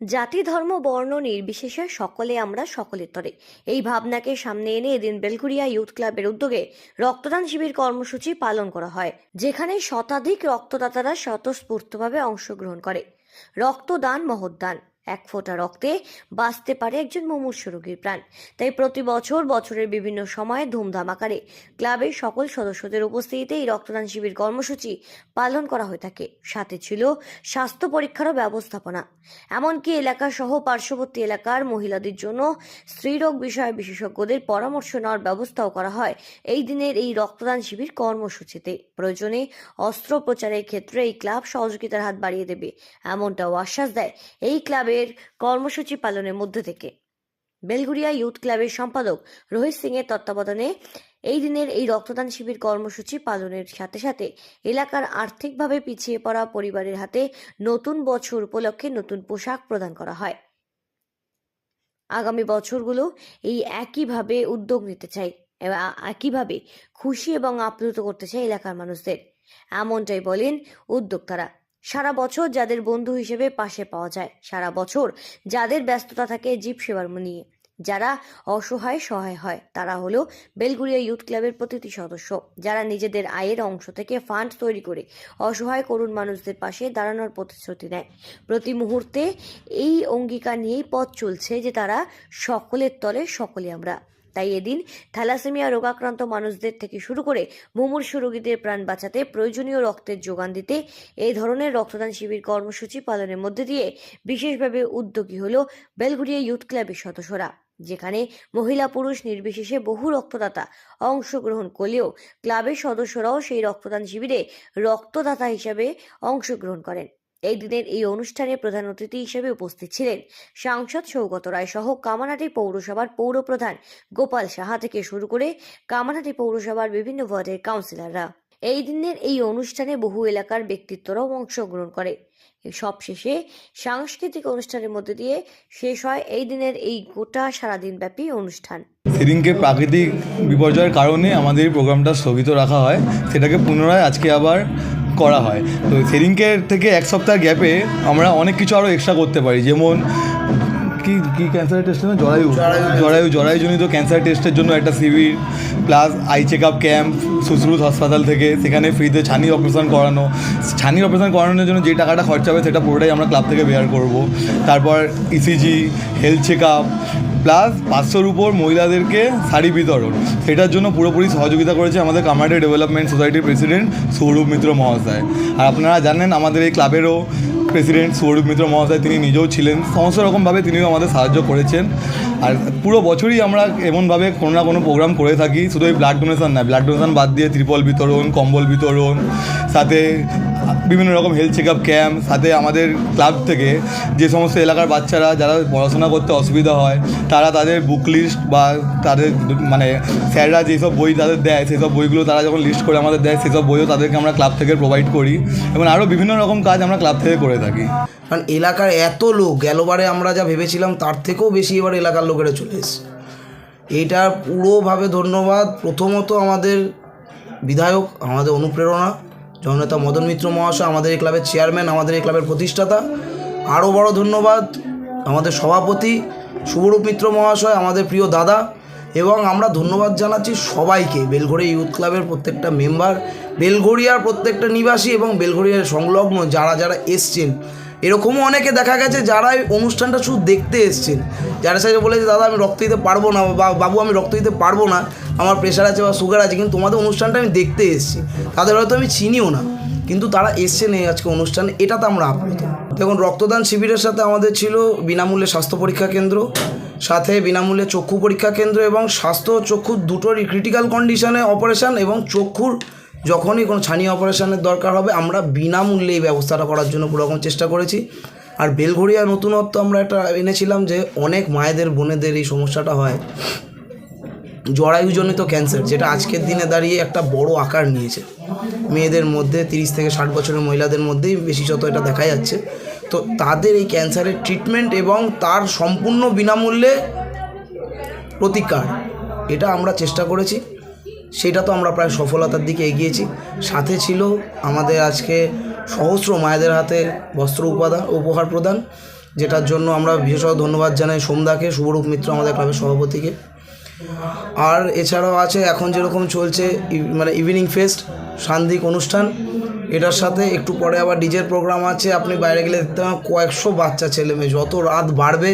জাতি, ধর্ম, বর্ণ, নির্বিশেষে সকলে আমরা সকলের তরে এই ভাবনাকে সামনে এনে এদিন বেলগুড়িয়া ইউথ ক্লাবের উদ্যোগে রক্তদান শিবির কর্মসূচি পালন করা হয়, যেখানে শতাধিক রক্তদাতারা স্বতঃস্ফূর্তভাবে অংশগ্রহণ করে। রক্তদান মহৎদান এক ফোঁটা রক্তে বাঁচতে পারে একজন মুমূর্ষু রোগীর প্রাণ। তাই প্রতি বছর বছরের বিভিন্ন সময়ে ধুমধাম আকারে ক্লাবের সকল সদস্যদের উপস্থিতিতে এই রক্তদান শিবির কর্মসূচি পালন করা হয়ে থাকে। সাথে ছিল স্বাস্থ্য পরীক্ষারও ব্যবস্থাপনা। এমনকি এলাকা সহ পার্শ্ববর্তী এলাকার মহিলাদের জন্য স্ত্রীরোগ বিষয়ে বিশেষজ্ঞদের পরামর্শ নেওয়ার ব্যবস্থাও করা হয় এই দিনের এই রক্তদান শিবির কর্মসূচিতে। প্রয়োজনে অস্ত্রোপচারের ক্ষেত্রে এই ক্লাব সহযোগিতার হাত বাড়িয়ে দেবে, এমনটাও আশ্বাস দেয় এই ক্লাবের কর্মসূচি পালনের মধ্যে থেকে। বেলগুড়িয়া ইউথ ক্লাবের সম্পাদক রোহিত সিং এর তত্ত্বাবধানে এই দিনের এই রক্তদান শিবির কর্মসূচি পালনের সাথে সাথে এলাকার আর্থিকভাবে পিছিয়ে পড়া পরিবারের হাতে নতুন বছর উপলক্ষে নতুন পোশাক প্রদান করা হয়। আগামী বছরগুলো এই একইভাবে উদ্যোগ নিতে চাই একইভাবে খুশি এবং আপ্লুত করতে চাই এলাকার মানুষদের, এমনটাই বলেন উদ্যোক্তারা। সারা বছর যাদের বন্ধু হিসেবে পাশে পাওয়া যায়, সারা বছর যাদের ব্যস্ততা থাকে জীব সেবার নিয়ে। যারা অসহায় সহায় হয়, তারা হলো বেলগুড়িয়া ইউথ ক্লাবের প্রতিটি সদস্য। যারা নিজেদের আয়ের অংশ থেকে ফান্ড তৈরি করে অসহায় করুণ মানুষদের পাশে দাঁড়ানোর প্রতিশ্রুতি নেয়। প্রতি মুহূর্তে এই অঙ্গীকার নিয়েই পথ চলছে যে তারা সকলের তলে সকলে আমরা তাই এদিন থ্যালাসেমিয়া রোগাক্রান্ত মানুষদের থেকে শুরু করে মুমূর্ষু রোগীদের প্রাণ বাঁচাতে প্রয়োজনীয় রক্তের যোগান দিতে এই ধরনের রক্তদান শিবির কর্মসূচি পালনের মধ্যে দিয়ে বিশেষভাবে উদ্যোগী হল বেলগুড়িয়া ইউথ ক্লাবের সদস্যরা, যেখানে মহিলা পুরুষ নির্বিশেষে বহু রক্তদাতা অংশগ্রহণ করলেও ক্লাবের সদস্যরাও সেই রক্তদান শিবিরে রক্তদাতা হিসাবে অংশগ্রহণ করেন। এই দিনের এই অনুষ্ঠানে প্রধান অতিথি হিসেবে উপস্থিত ছিলেন সাংসদ সৌগত রায় সহ কামানাটি পৌরসভার পৌরপ্রধান গোপাল সাহা থেকে শুরু করে কামানাটি পৌরসভার বিভিন্ন ওয়ার্ডের কাউন্সিলররা। এই দিনের এই অনুষ্ঠানে বহু এলাকার ব্যক্তিত্বরাও অংশগ্রহণ করে। সবশেষে সাংস্কৃতিক অনুষ্ঠানের মধ্যে দিয়ে শেষ হয় এই দিনের এই গোটা সারাদিন ব্যাপী অনুষ্ঠান। সেদিনকে প্রাকৃতিক বিপর্যয়ের কারণে আমাদের এই প্রোগ্রামটা স্থগিত রাখা হয়। সেটাকে পুনরায় আজকে আবার করা হয়। তো সেদিনকে থেকে এক সপ্তাহ গ্যাপে আমরা অনেক কিছু আরও এক্সট্রা করতে পারি। যেমন কি কি ক্যান্সার টেস্ট না? জরায়ু। জরায়ু। জরায়ুজনিত ক্যান্সার টেস্টের জন্য একটা শিবির plus eye check up camp Sushrut হাসপাতাল থেকে। সেখানে ফ্রিতে ছানি অপারেশন করানো। ছানির অপারেশন করানোর জন্য যে টাকাটা খরচা হবে সেটা পুরোটাই আমরা ক্লাব থেকে বেয়ার করব। তারপর ECG health check up plus পাঁচশোর উপর মহিলাদেরকে শাড়ি বিতরণ। সেটার জন্য পুরোপুরি সহযোগিতা করেছে আমাদের কামারডে ডেভেলপমেন্ট সোসাইটির প্রেসিডেন্ট সৌরভ মিত্র মহাশয়। আর আপনারা জানেন আমাদের এই ক্লাবেরও প্রেসিডেন্ট সৌরভ মিত্র মহাশয়, তিনি নিজেও ছিলেন। সমস্ত রকমভাবে তিনিও আমাদের সাহায্য করেছেন। আর পুরো বছরই আমরা এমনভাবে কোনো না কোনো প্রোগ্রাম করে থাকি। শুধু এই ব্লাড ডোনেশন না ব্লাড ডোনেশন বাদ দিয়ে ত্রিপল বিতরণ, কম্বল বিতরণ, সাথে বিভিন্ন রকম হেলথ চেক আপ ক্যাম্প সাথে আমাদের ক্লাব থেকে যে সমস্ত এলাকার বাচ্চারা যারা পড়াশোনা করতে অসুবিধা হয়, তারা তাদের বুক লিস্ট বা তাদের মানে স্যাররা যেসব বই তাদের দেয়, সেসব বইগুলো তারা যখন লিস্ট করে আমাদের দেয়, সেসব বইও তাদেরকে আমরা ক্লাব থেকে প্রোভাইড করি এবং আরও বিভিন্ন রকম কাজ আমরা ক্লাব থেকে করে থাকি। কারণ এলাকার এত লোক, গেলবারে আমরা যা ভেবেছিলাম তার থেকেও বেশি এবার এলাকার লোকেরা চলে এসেছে। এইটা পুরোভাবে ধন্যবাদ। প্রথমত আমাদের বিধায়ক, আমাদের অনুপ্রেরণা জননেতা মদন মিত্র মহাশয়, আমাদের এই ক্লাবের চেয়ারম্যান আমাদের এই ক্লাবের প্রতিষ্ঠাতা। আরও বড় ধন্যবাদ আমাদের সভাপতি, শুভরূপ মিত্র মহাশয়, আমাদের প্রিয় দাদা এবং আমরা ধন্যবাদ জানাচ্ছি সবাইকে। বেলঘড়িয়া ইউথ ক্লাবের প্রত্যেকটা মেম্বার, বেলঘড়িয়ার প্রত্যেকটা নিবাসী এবং বেলঘড়িয়ার সংলগ্ন যারা যারা এসছেন। এরকমও অনেকে দেখা গেছে যারা এই অনুষ্ঠানটা শুধু দেখতে এসছেন। যারা সাথে বলেছে দাদা, আমি রক্ত দিতে পারব না বা বাবু, আমি রক্ত দিতে পারব না। আমার প্রেশার আছে বা সুগার আছে, কিন্তু তোমাদের অনুষ্ঠানটা আমি দেখতে এসেছি। তাদের হয়তো আমি চিনিও না। কিন্তু তারা এসছেন এই আজকে অনুষ্ঠানে, এটাতে আমরা আপ্লুত। দেখুন, রক্তদান শিবিরের সাথে আমাদের ছিল বিনামূল্যে স্বাস্থ্য পরীক্ষা কেন্দ্র, সাথে বিনামূল্যে চক্ষু পরীক্ষা কেন্দ্র এবং স্বাস্থ্য চক্ষু দুটোরই ক্রিটিক্যাল কন্ডিশনে অপারেশান এবং চক্ষুর যখনই কোনো ছানি অপারেশানের দরকার হবে, আমরা বিনামূল্যে এই ব্যবস্থাটা করার জন্য পুরো রকম চেষ্টা করেছি। আর বেলঘড়িয়া নতুনত্ব আমরা একটা এনেছিলাম যে, অনেক মায়েদের, বোনেদের এই সমস্যাটা হয়। জরায়ুজনিত ক্যান্সার, যেটা আজকের দিনে দাঁড়িয়ে একটা বড় আকার নিয়েছে। মেয়েদের মধ্যে তিরিশ থেকে ষাট বছরের মহিলাদের মধ্যেই বিশেষত এটা দেখা যাচ্ছে। তো তাদের এই ক্যান্সারের ট্রিটমেন্ট এবং তার সম্পূর্ণ বিনামূল্যে প্রতিকার, এটা আমরা চেষ্টা করেছি। সেটা তো আমরা প্রায় সফলতার দিকে এগিয়েছি। সাথে ছিল আমাদের আজকে সহস্র মায়েদের হাতে বস্ত্র উপাদান, উপহার প্রদান, যেটার জন্য আমরা বিশেষত ধন্যবাদ জানাই সোমদাকে, শুভরূপ মিত্র আমাদের ক্লাবের সভাপতিকে। আর এছাড়াও আছে এখন যেরকম চলছে মানে ইভিনিং ফেস্ট সান্দিক অনুষ্ঠান এটার সাথে একটু পরে আবার ডিজের প্রোগ্রাম আছে, আপনি বাইরে গেলে দেখতে পাবেন কয়েকশো বাচ্চা, ছেলে মেয়ে, যত রাত বাড়বে।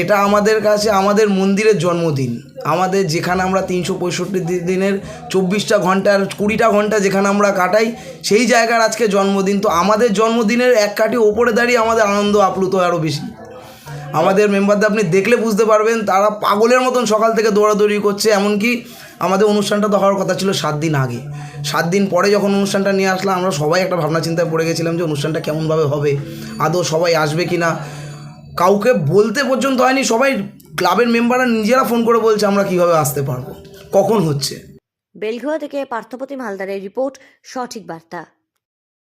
এটা আমাদের কাছে, আমাদের মন্দিরের জন্মদিন। আমাদের যেখানে আমরা তিনশো পঁয়ষট্টি দিনের চব্বিশটা ঘণ্টার কুড়িটা ঘণ্টা যেখানে আমরা কাটাই, সেই জায়গার আজকে জন্মদিন। তো আমাদের জন্মদিনের এক কাটি ওপরে দাঁড়িয়ে আমাদের আনন্দ আপ্লুত আরও বেশি। আমাদের মেম্বারদের আপনি দেখলে বুঝতে পারবেন, তারা পাগলের মতন সকাল থেকে দৌড়াদৌড়ি করছে, এমনকি আমাদের অনুষ্ঠানটা তো হওয়ার কথা ছিল সাত দিন আগে। সাত দিন পরে যখন অনুষ্ঠানটা নিয়ে আসলাম, আমরা সবাই একটা ভাবনা চিন্তায় পড়ে গেছিলাম যে অনুষ্ঠানটা কেমনভাবে হবে, আদৌ সবাই আসবে কি না কাউকে বলতে পর্যন্ত হয়নি, সবাই ক্লাবের মেম্বাররা নিজেরা ফোন করে বলছে, আমরা কীভাবে আসতে পারব, কখন হচ্ছে। বেলঘুয়া থেকে পার্থপ্রতিম হালদারের রিপোর্ট, সঠিক বার্তা।